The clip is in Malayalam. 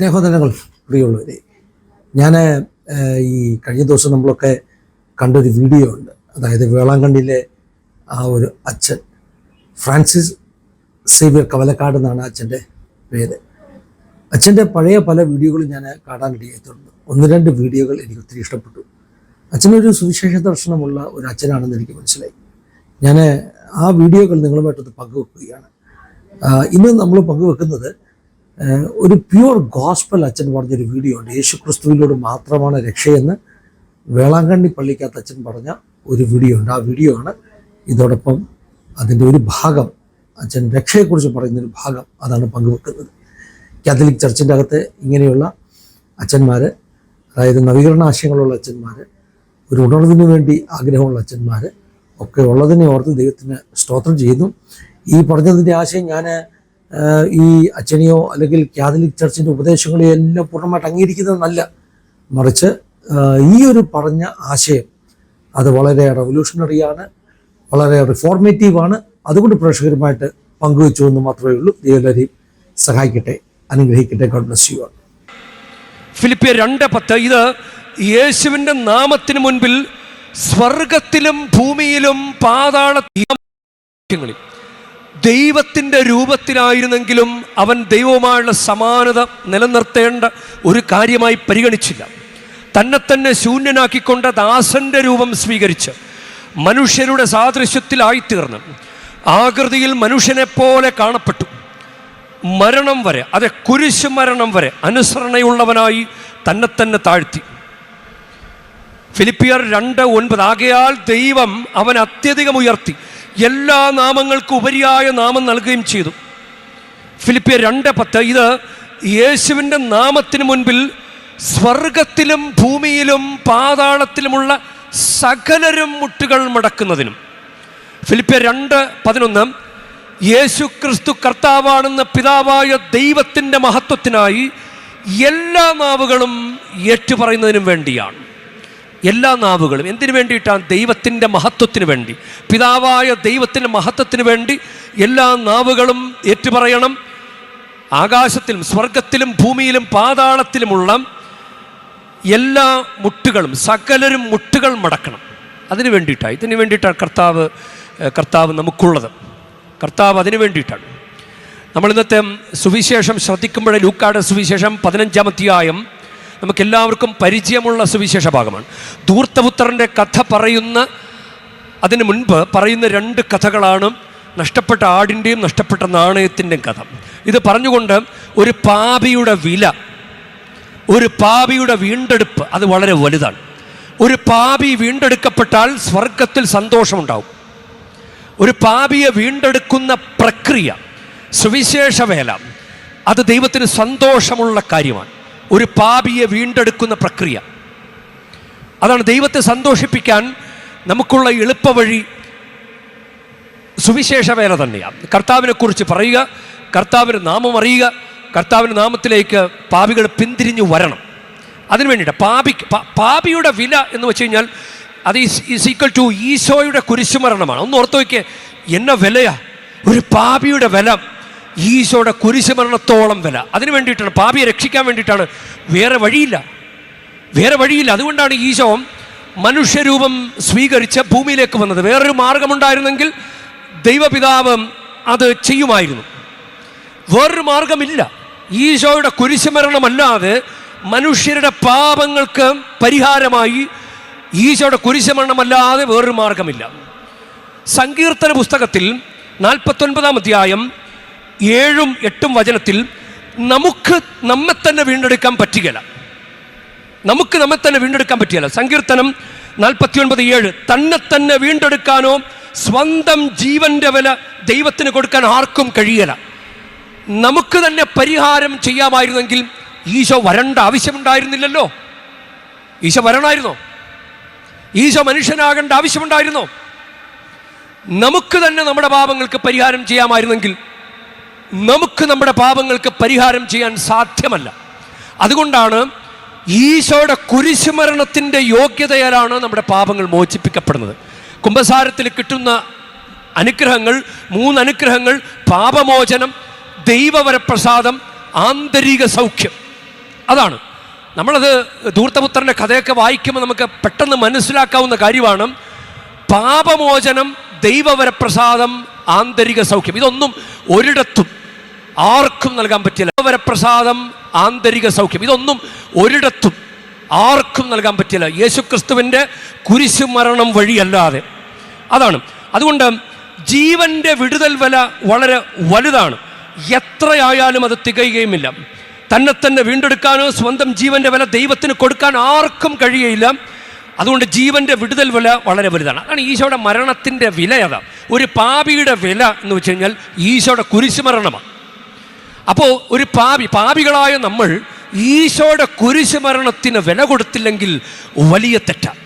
സ്നേഹോദരങ്ങൾ പ്രിയമുള്ളവരെ ഞാൻ ഈ കഴിഞ്ഞ ദിവസം നമ്മളൊക്കെ കണ്ടൊരു വീഡിയോ ഉണ്ട്. അതായത് വേളാങ്കണ്ണിയിലെ ആ ഒരു അച്ഛൻ ഫ്രാൻസിസ് സേവ്യർ കവലക്കാട് എന്നാണ് അച്ഛന്റെ പേര്. അച്ഛന്റെ പഴയ പല വീഡിയോകളും ഞാൻ കാണാനിടയായിട്ടുണ്ട് ഒന്ന് രണ്ട് വീഡിയോകൾ എനിക്ക് ഒത്തിരി ഇഷ്ടപ്പെട്ടു. അച്ഛനൊരു സുവിശേഷ ദർശനമുള്ള ഒരു അച്ഛനാണെന്ന് എനിക്ക് മനസ്സിലായി. ഞാൻ ആ വീഡിയോകൾ നിങ്ങളുമായിട്ടൊന്ന് പങ്കുവെക്കുകയാണ്. ഇന്ന് നമ്മൾ പങ്കുവെക്കുന്നത് ഒരു പ്യുവർ ഗോസ്പൽ അച്ഛൻ പറഞ്ഞൊരു വീഡിയോ ഉണ്ട്. യേശു ക്രിസ്തുവിനോട് മാത്രമാണ് രക്ഷയെന്ന് വേളാങ്കണ്ണി പള്ളിക്കകത്ത് അച്ഛൻ പറഞ്ഞ ഒരു വീഡിയോ ഉണ്ട്. ആ വീഡിയോ ആണ്. ഇതോടൊപ്പം അതിന്റെ ഒരു ഭാഗം അച്ഛൻ രക്ഷയെക്കുറിച്ച് പറയുന്നൊരു ഭാഗം അതാണ് പങ്കുവെക്കുന്നത്. കാത്തലിക് ചർച്ചിന്റെ അകത്ത് ഇങ്ങനെയുള്ള അച്ഛന്മാർ അതായത് നവീകരണ ആശയങ്ങളുള്ള അച്ഛന്മാർ ഒരു ഉണർവിന് വേണ്ടി ആഗ്രഹമുള്ള അച്ഛന്മാർ ഒക്കെ ഉള്ളതിനെ ഓർത്ത് ദൈവത്തിന് സ്തോത്രം ചെയ്യുന്നു. ഈ പറഞ്ഞതിന്റെ ആശയം ഞാൻ ഈ അച്ഛനെയോ അല്ലെങ്കിൽ കാതലിക് ചർച്ചിന്റെ ഉപദേശങ്ങളെയോ എല്ലാം പൂർണമായിട്ട് അംഗീകരിക്കുന്നതെന്നല്ല മറിച്ച് ഈ ഒരു പറഞ്ഞ ആശയം അത് വളരെ റവല്യൂഷണറിയാണ് വളരെ റിഫോർമേറ്റീവാണ് അതുകൊണ്ട് പ്രേക്ഷകരുമായിട്ട് പങ്കുവെച്ചു എന്ന് മാത്രമേ ഉള്ളൂ. ദൈവരെയും സഹായിക്കട്ടെ. അനുഗ്രഹിക്കട്ടെ. ഗോഡ് ബ്ലസ് യു ഫിലിപ്പിയ രണ്ട് പത്ത് ഇത് യേശുവിന്റെ നാമത്തിന് മുൻപിൽ സ്വർഗത്തിലും ഭൂമിയിലും പാതാള ദൈവത്തിന്റെ രൂപത്തിലായിരുന്നെങ്കിലും അവൻ ദൈവവുമായുള്ള സമാനത നിലനിർത്തേണ്ട ഒരു കാര്യമായി പരിഗണിച്ചില്ല. തന്നെ തന്നെ ശൂന്യനാക്കിക്കൊണ്ട് ദാസന്റെ രൂപം സ്വീകരിച്ച് മനുഷ്യരുടെ സാദൃശ്യത്തിലായിത്തീർന്ന്. ആകൃതിയിൽ മനുഷ്യനെ പോലെ കാണപ്പെട്ടു. മരണം വരെ അതെ കുരിശ് മരണം വരെ അനുസരണയുള്ളവനായി തന്നെ തന്നെ താഴ്ത്തി. ഫിലിപ്പിയർ രണ്ട് ഒൻപത് ആകയാൽ ദൈവം അവൻ അത്യധികം ഉയർത്തി. എല്ലാ നാമങ്ങൾക്കും ഉപരിയായ നാമം നൽകുകയും ചെയ്തു. ഫിലിപ്പിയ രണ്ട് പത്ത് ഇത് യേശുവിന്റെ നാമത്തിന് മുൻപിൽ സ്വർഗത്തിലും ഭൂമിയിലും പാതാളത്തിലുമുള്ള സകലരും മുട്ടുകൾ മടക്കുന്നതിനും. ഫിലിപ്പിയ രണ്ട് പതിനൊന്ന് യേശു ക്രിസ്തു കർത്താവാണെന്ന പിതാവായ ദൈവത്തിന്റെ മഹത്വത്തിനായി എല്ലാ നാവുകളും ഏറ്റുപറയുന്നതിനും വേണ്ടിയാണ്. എല്ലാ നാവുകളും എന്തിനു വേണ്ടിയിട്ടാണ് ദൈവത്തിന്റെ മഹത്വത്തിന് വേണ്ടി. പിതാവായ ദൈവത്തിന്റെ മഹത്വത്തിന് വേണ്ടി എല്ലാ നാവുകളും ഏറ്റുപറയണം. ആകാശത്തിലും സ്വർഗത്തിലും ഭൂമിയിലും പാതാളത്തിലുമുള്ള എല്ലാ മുട്ടുകളും സകലരും മുട്ടുകൾ മടക്കണം. അതിന് വേണ്ടിയിട്ടാണ് ഇതിന് വേണ്ടിയിട്ടാണ് കർത്താവ് കർത്താവ് നമുക്കുള്ളത്. കർത്താവ് അതിന് വേണ്ടിയിട്ടാണ്. നമ്മൾ ഇന്നത്തെ സുവിശേഷം ശ്രദ്ധിക്കുമ്പോഴേ ലൂക്കാട് സുവിശേഷം പതിനഞ്ചാം അധ്യായം നമുക്കെല്ലാവർക്കും പരിചയമുള്ള സുവിശേഷ ഭാഗമാണ്. ധൂർത്തപുത്രന്റെ കഥ പറയുന്ന അതിന് മുൻപ് പറയുന്ന രണ്ട് കഥകളാണ് നഷ്ടപ്പെട്ട ആടിന്റെയും നഷ്ടപ്പെട്ട നാണയത്തിന്റെയും കഥ. ഇത് പറഞ്ഞുകൊണ്ട് ഒരു പാപിയുടെ വില ഒരു പാപിയുടെ വീണ്ടെടുപ്പ് അത് വളരെ വലുതാണ്. ഒരു പാപി വീണ്ടെടുക്കപ്പെട്ടാൽ സ്വർഗത്തിൽ സന്തോഷമുണ്ടാവും. ഒരു പാപിയെ വീണ്ടെടുക്കുന്ന പ്രക്രിയ സുവിശേഷ വേല അത് ദൈവത്തിന് സന്തോഷമുള്ള കാര്യമാണ്. ഒരു പാപിയെ വീണ്ടെടുക്കുന്ന പ്രക്രിയ. അതാണ് ദൈവത്തെ സന്തോഷിപ്പിക്കാൻ നമുക്കുള്ള എളുപ്പവഴി സുവിശേഷ വേല തന്നെയാണ് കർത്താവിനെ കുറിച്ച് പറയുക കർത്താവിന്റെ നാമം അറിയുക കർത്താവിന്റെ നാമത്തിലേക്ക് പാപികൾ പിന്തിരിഞ്ഞു വരണം. അതിനു വേണ്ടിയിട്ട് പാപി പാപിയുടെ വില എന്ന് വെച്ച് കഴിഞ്ഞാൽ അത് ഈക്വൽ ടു ഈശോയുടെ കുരിശുമരണമാണ്. ഒന്ന് ഓർത്ത് വയ്ക്കുക എന്ന വിലയാ. ഒരു പാപിയുടെ വില. ഈശോയുടെ കുരിശുമരണത്തോളം വില. അതിനു വേണ്ടിയിട്ടാണ് പാപിയെ രക്ഷിക്കാൻ വേണ്ടിയിട്ടാണ്. വേറെ വഴിയില്ല. വേറെ വഴിയില്ല. അതുകൊണ്ടാണ് ഈശോ മനുഷ്യരൂപം സ്വീകരിച്ച് ഭൂമിയിലേക്ക് വന്നത്. വേറൊരു മാർഗമുണ്ടായിരുന്നെങ്കിൽ ദൈവപിതാവ് അത് ചെയ്യുമായിരുന്നു. വേറൊരു മാർഗമില്ല. ഈശോയുടെ കുരിശുമരണമല്ലാതെ മനുഷ്യരുടെ പാപങ്ങൾക്ക് പരിഹാരമായി ഈശോയുടെ കുരിശുമരണമല്ലാതെ വേറൊരു മാർഗമില്ല. സങ്കീർത്തന പുസ്തകത്തിൽ നാൽപ്പത്തൊൻപതാം അധ്യായം ഏഴും എട്ടും വചനത്തിൽ നമുക്ക് നമ്മെ തന്നെ വീണ്ടെടുക്കാൻ പറ്റുകയില്ല. നമുക്ക് നമ്മെ തന്നെ വീണ്ടെടുക്കാൻ പറ്റുകയില്ല. സങ്കീർത്തനം നാൽപ്പത്തി ഒൻപത് ഏഴ് തന്നെ തന്നെ വീണ്ടെടുക്കാനോ സ്വന്തം ജീവന്റെ വില ദൈവത്തിന് കൊടുക്കാൻ ആർക്കും കഴിയല നമുക്ക് തന്നെ പരിഹാരം ചെയ്യാമായിരുന്നെങ്കിൽ ഈശോ വരണ്ട ആവശ്യമുണ്ടായിരുന്നില്ലല്ലോ. ഈശോ വരണമായിരുന്നോ? ഈശോ മനുഷ്യനാകേണ്ട ആവശ്യമുണ്ടായിരുന്നോ? നമുക്ക് തന്നെ നമ്മുടെ പാപങ്ങൾക്ക് പരിഹാരം ചെയ്യാമായിരുന്നെങ്കിൽ നമുക്ക് നമ്മുടെ പാപങ്ങൾക്ക് പരിഹാരം ചെയ്യാൻ സാധ്യമല്ല. അതുകൊണ്ടാണ് ഈശോയുടെ കുരിശുമരണത്തിന്റെ യോഗ്യതയാലാണ് നമ്മുടെ പാപങ്ങൾ മോചിപ്പിക്കപ്പെടുന്നത്. കുംഭസാരത്തിൽ കിട്ടുന്ന അനുഗ്രഹങ്ങൾ മൂന്ന് അനുഗ്രഹങ്ങൾ പാപമോചനം ദൈവവരപ്രസാദം ആന്തരിക സൗഖ്യം. അതാണ്. നമ്മളത് ധൂർത്തപുത്രന്റെ കഥയൊക്കെ വായിക്കുമ്പോൾ നമുക്ക് പെട്ടെന്ന് മനസ്സിലാക്കാവുന്ന കാര്യമാണ് പാപമോചനം ദൈവവരപ്രസാദം ആന്തരിക സൗഖ്യം. ഇതൊന്നും ഒരിടത്തും ആർക്കും നൽകാൻ പറ്റില്ല. വരപ്രസാദം ആന്തരിക സൗഖ്യം ഇതൊന്നും ഒരിടത്തും ആർക്കും നൽകാൻ പറ്റില്ല. യേശുക്രിസ്തുവിന്റെ കുരിശു മരണം വഴിയല്ലാതെ. അതാണ്. അതുകൊണ്ട് ജീവന്റെ വിടുതൽ വില വളരെ വലുതാണ്. എത്രയായാലും അത് തികയുകയുമില്ല. തന്നെ തന്നെ വീണ്ടെടുക്കാനോ സ്വന്തം ജീവന്റെ വില ദൈവത്തിന് കൊടുക്കാൻ ആർക്കും കഴിയയില്ല അതുകൊണ്ട് ജീവന്റെ വിടുതൽ വില വളരെ വലുതാണ്. അതാണ് ഈശോയുടെ മരണത്തിന്റെ വില അതാണ് ഒരു പാപിയുടെ വില എന്ന് വെച്ച് കഴിഞ്ഞാൽ ഈശോയുടെ കുരിശു മരണമാണ്. അപ്പോൾ ഒരു പാപി പാപികളായ നമ്മൾ ഈശോയുടെ കുരിശുമരണത്തിന് വില കൊടുത്തില്ലെങ്കിൽ വലിയ തെറ്റാണ്